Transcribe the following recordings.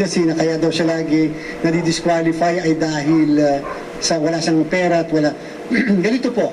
candidacy na kaya daw siya lagi nadidisqualify ay dahil uh, sa wala siyang pera at wala. Ganito po,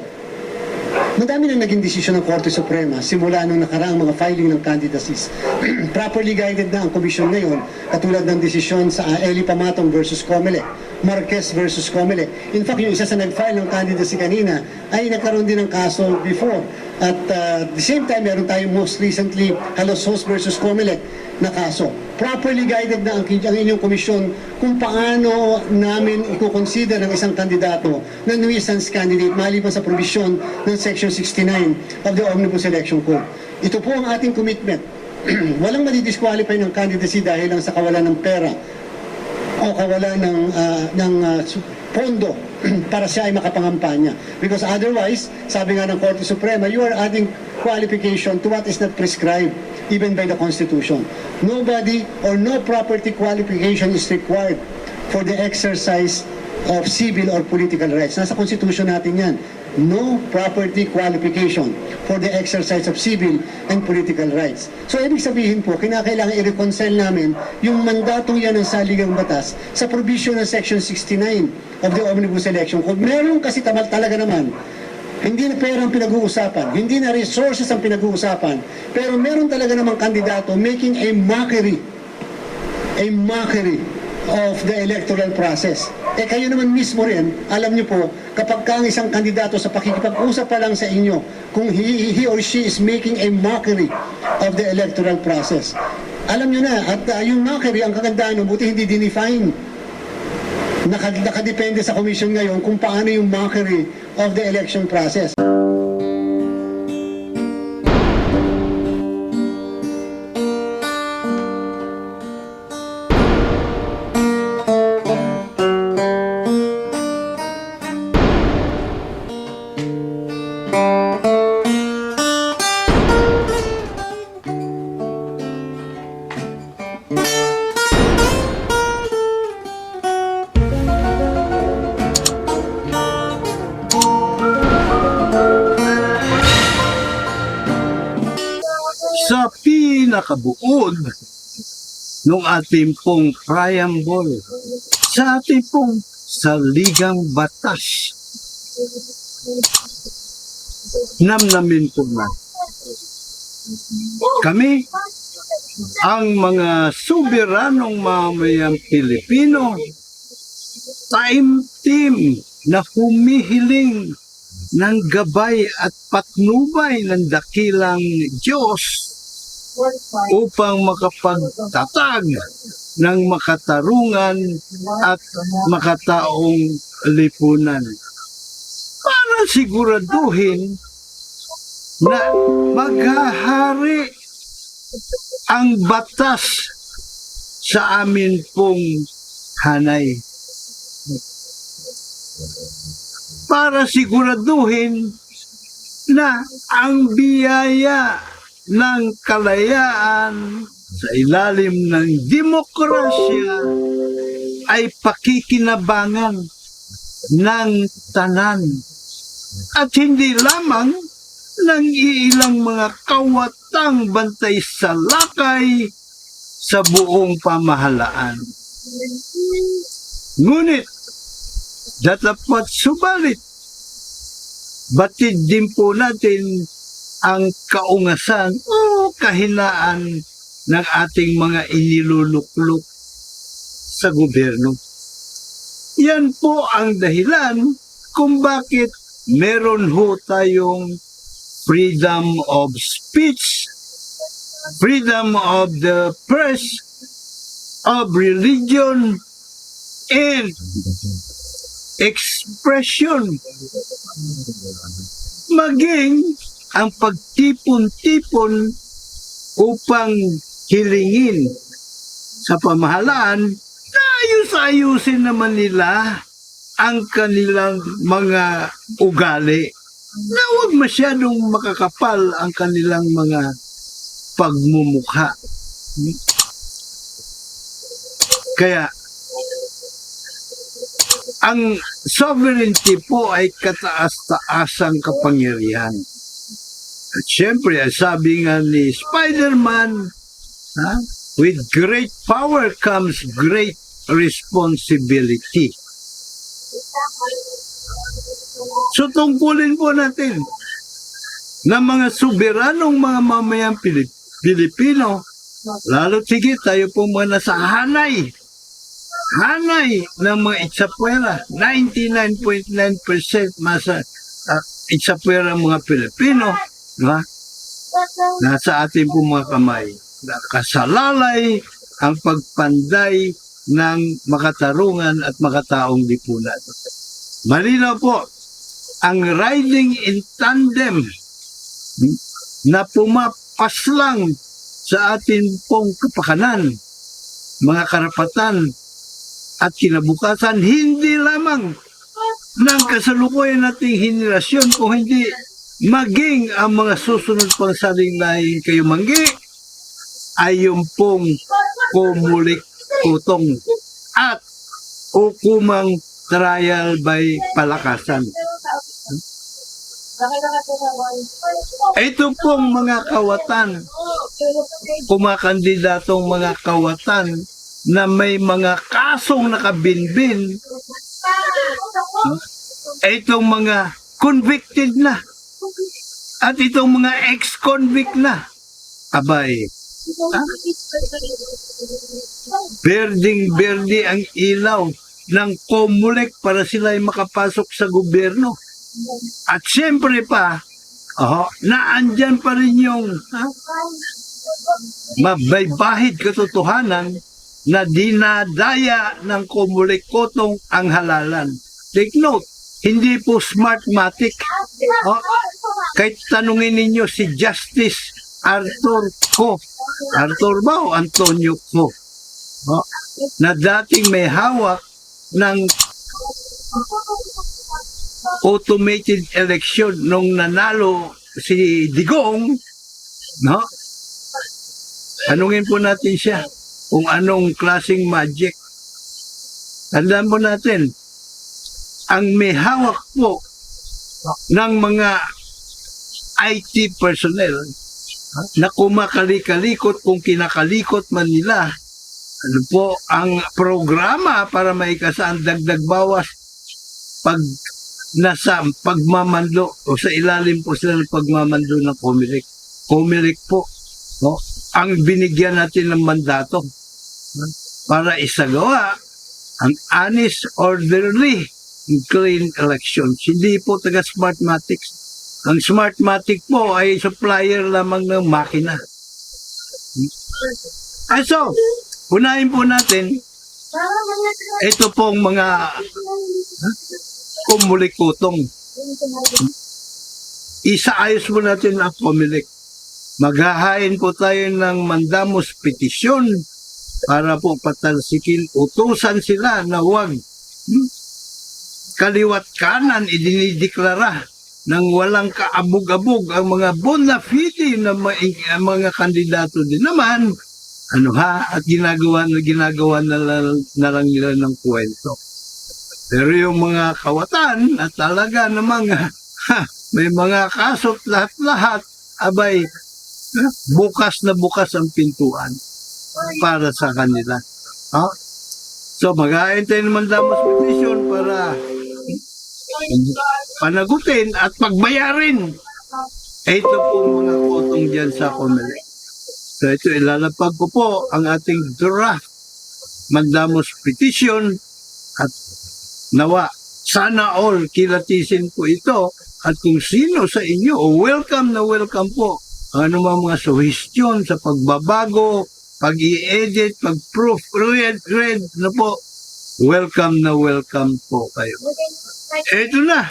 Madami na naging desisyon ng Korte Suprema simula nung nakaraang mga filing ng candidacies. Properly guided na ang komisyon ngayon, katulad ng desisyon sa uh, Eli Pamatong versus Comelec, Marquez versus Comelec. In fact, yung isa sa nag-file ng candidacy kanina ay nagkaroon din ng kaso before. At uh, the same time, meron tayong most recently Halos Host versus Comelec na kaso. Properly guided na ang, ang inyong komisyon kung paano namin i-consider ang isang kandidato na nuisance candidate maliban sa provision ng Section 69 of the Omnibus Election Code. Ito po ang ating commitment. Walang madidisqualify ng candidacy dahil lang sa kawalan ng pera o kawalan ng, ah, ng su- pondo para siya ay makapangampanya. Because otherwise, sabi nga ng Korte Suprema, you are adding qualification to what is not prescribed even by the Constitution. Nobody or no property qualification is required for the exercise of civil or political rights. Nasa Constitution natin yan. No property qualification for the exercise of civil and political rights. So, ibig sabihin po, kinakailangan i-reconcile namin yung mandatong yan ng saligang batas sa provision ng Section 69 of the Omnibus Election Code. Meron kasi tamal talaga naman hindi na pera ang pinag-uusapan, hindi na resources ang pinag-uusapan, pero meron talaga namang kandidato making a mockery, a mockery of the electoral process. Eh kayo naman mismo rin, alam niyo po, kapag ka ang isang kandidato sa pakikipag-usap pa lang sa inyo, kung he, he or she is making a mockery of the electoral process, alam niyo na, at uh, yung mockery, ang kagandaan, buti hindi dinefine. Naka, nakadepende sa commission ngayon kung paano yung mockery of the election process. Sa pinakabuod ng ating pong preamble, sa ating pong saligang batas. Namnamin po na. Kami, ang mga soberanong mamayang Pilipino, time-team na humihiling ng gabay at patnubay ng dakilang Diyos upang makapagtatag ng makatarungan at makataong lipunan. Para siguraduhin na maghahari ang batas sa amin pong hanay. Para siguraduhin na ang biyaya ng kalayaan sa ilalim ng demokrasya ay pakikinabangan ng tanan at hindi lamang ng iilang mga kawatang bantay sa lakay sa buong pamahalaan. Ngunit, datapat subalit, batid din po natin ang kaungasan o kahinaan ng ating mga iniluluklok sa gobyerno. Yan po ang dahilan kung bakit meron ho tayong freedom of speech, freedom of the press, of religion, and expression. Maging ang pagtipon-tipon upang hilingin sa pamahalaan na ayus-ayusin naman nila ang kanilang mga ugali na huwag masyadong makakapal ang kanilang mga pagmumukha. Kaya, ang sovereignty po ay kataas-taasang kapangyarihan. At syempre, sabi nga ni Spider-Man, ha? with great power comes great responsibility. So tungkulin po natin na mga soberanong mga mamayang Pilip Pilipino, lalo sige tayo po mga nasa hanay, hanay ng mga itsapwera, 99.9% masa uh, itsapwera ng mga Pilipino, di ba? nasa ating po mga kamay. Kasalalay ang pagpanday ng makatarungan at makataong lipunan. Malinaw po, ang riding in tandem na pumapaslang sa atin pong kapakanan, mga karapatan at kinabukasan, hindi lamang ng kasalukuyan nating henerasyon kung hindi maging ang mga susunod pang saling lahi kayo manggi ay yung pong kumulik kutong at hukumang trial by palakasan. Ito pong mga kawatan, kumakandidatong mga kawatan na may mga kasong nakabinbin, itong mga convicted na at itong mga ex-convict na. Abay, berding-berdi ang ilaw ng Comelec para sila ay makapasok sa gobyerno. At siyempre pa, oh, naandyan pa rin yung ha, mabaybahid katotohanan na dinadaya ng Comelec kotong ang halalan. Take note, hindi po smartmatic. Oh, kahit tanungin ninyo si Justice Arthur Ko. Arthur ba o Antonio Ko? Oh, na dating may hawak ng automated election nung nanalo si Digong, no? Tanungin po natin siya kung anong klaseng magic. Tandaan po natin, ang may hawak po ng mga IT personnel na kumakali-kalikot kung kinakalikot man nila ano po ang programa para maikasa ang dagdag bawas pag nasa pagmamando o sa ilalim po sila ng pagmamando ng Comelec. Comelec po no, ang binigyan natin ng mandato para isagawa ang honest, orderly, clean elections. Hindi po taga Smartmatics. Ang Smartmatic po ay supplier lamang ng makina. Ay so, unahin po natin, ito pong mga kumulikutong. Isaayos po natin ang kumilik. Maghahain po tayo ng mandamos petisyon para po patalsikin, utusan sila na huwag hmm, kaliwat kanan idinideklara ng walang kaabog-abog ang mga bona fide na ang mga kandidato din naman. Ano ha? At ginagawa na ginagawa na, lang- na lang nila ng kwento. Pero yung mga kawatan at talaga na mga ha, may mga kaso't lahat-lahat abay bukas na bukas ang pintuan para sa kanila. Ha? so mag-aantay naman damos petition para panagutin at pagbayarin. Ito po mga kotong dyan sa Comelec. So ito ilalapag ko po ang ating draft mandamos petition at nawa sana all kilatisin po ito at kung sino sa inyo welcome na welcome po ang anumang mga suggestion sa pagbabago, pag i-edit, pag-proof, read, read na po, welcome na welcome po kayo. Ito na.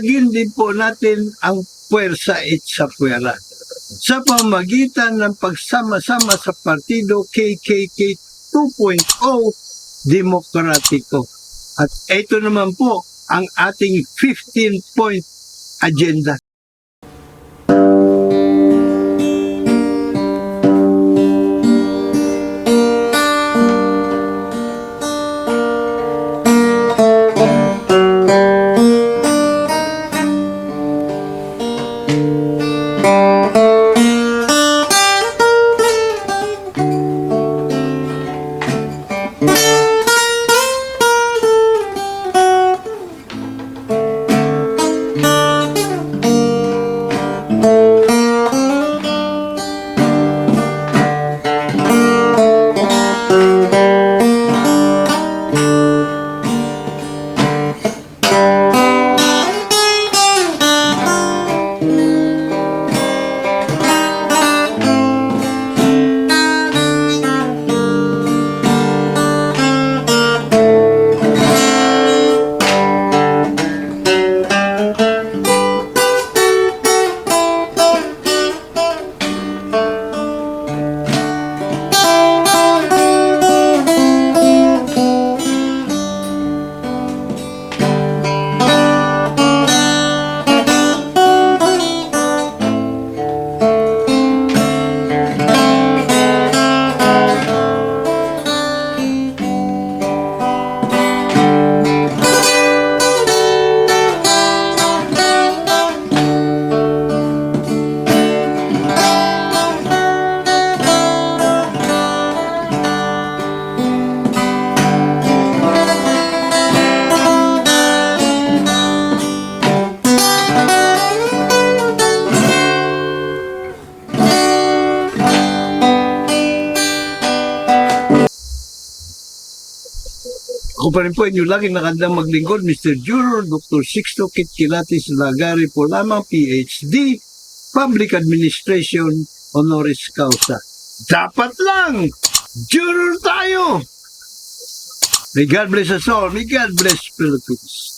Patatagin din po natin ang puwersa at sa puwera sa pamagitan ng pagsama-sama sa partido KKK 2.0 Demokratiko. At ito naman po ang ating 15-point agenda. Ako pa rin po inyong lagi nakandang maglingkod, Mr. Juror Dr. Sixto Kitkilatis Lagari po lamang, PhD, Public Administration, Honoris Causa. Dapat lang! Juror tayo! May God bless us all. May God bless Philippines.